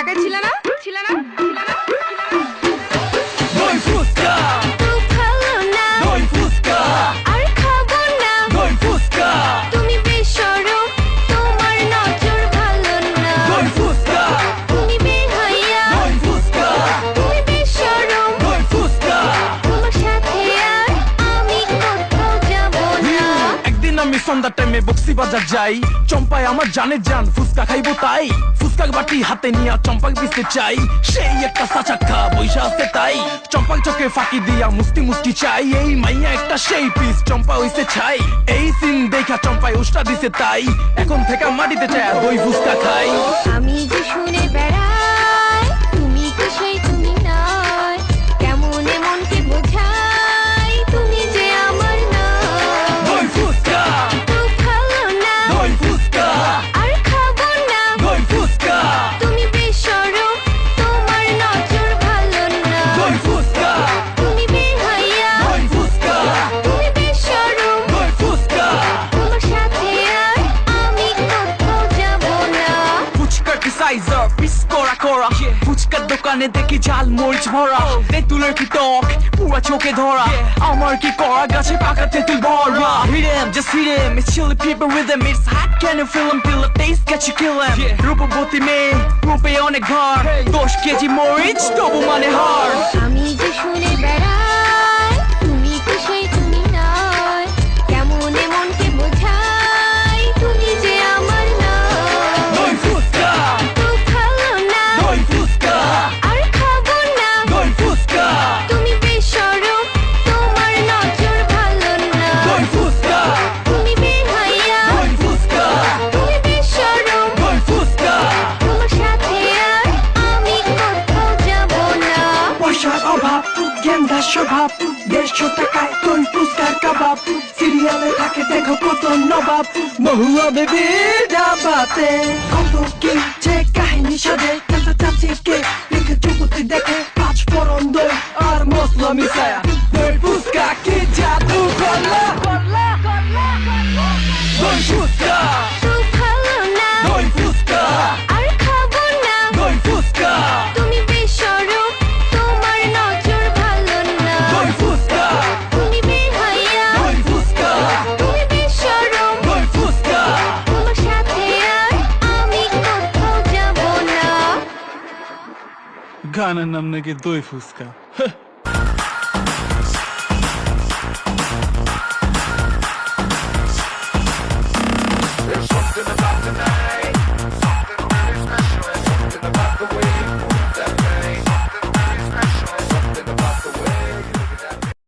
টাকা ছিল না? সন্ধ্যার টাইমে বক্সি বাজার যাই। চম্পায় আমার জানের জান, ফুচকা খাইবো তাই। ফুচকা বাটি হাতে নিয়ে চম্পাক দিতে চাই। সেই একটা সাচাক্কা বৈশা আছে তাই। চম্পাক চোখে ফাঁকি দিয়া মুস্তি মুস্তি চাই। এই মাইয়া একটা সেই পিস চম্পা হইছে ছাই। এই সিন দেখা চম্পায় উষ্টা দিছে তাই। এখন থেকে মাটিতে চায় দই ফুচকা খাই। আমি যে শুনে ফুচকার আপ পিস করা করা ফুচকার দোকানে দেখি ঝাল মরিচ ভরা। তেঁতুলের কি টক পুরা চোখে ধরা। আমার কি করা গাছে পাকা তেঁতুল ভরা। Hit him, just hit him It's chili people rhythm It's hot can you feel him Feel the taste get you kill him রূপবতী মেয়ে রূপে অনেক ঘর দশ কেজি মরিচ তবু মানে হার অভাব গেন্দা স্বভাব, দেড়শো টাকায় তোর ফুচকার কাবাব। সিরিয়ালে থাকে, দেখো কত নবাব মহুয়া বেবি ডাবাতে কত কি কাহিনী সাজে চাচ্ছে কে? যাব না গানের নাম নাকি দই ফুচকা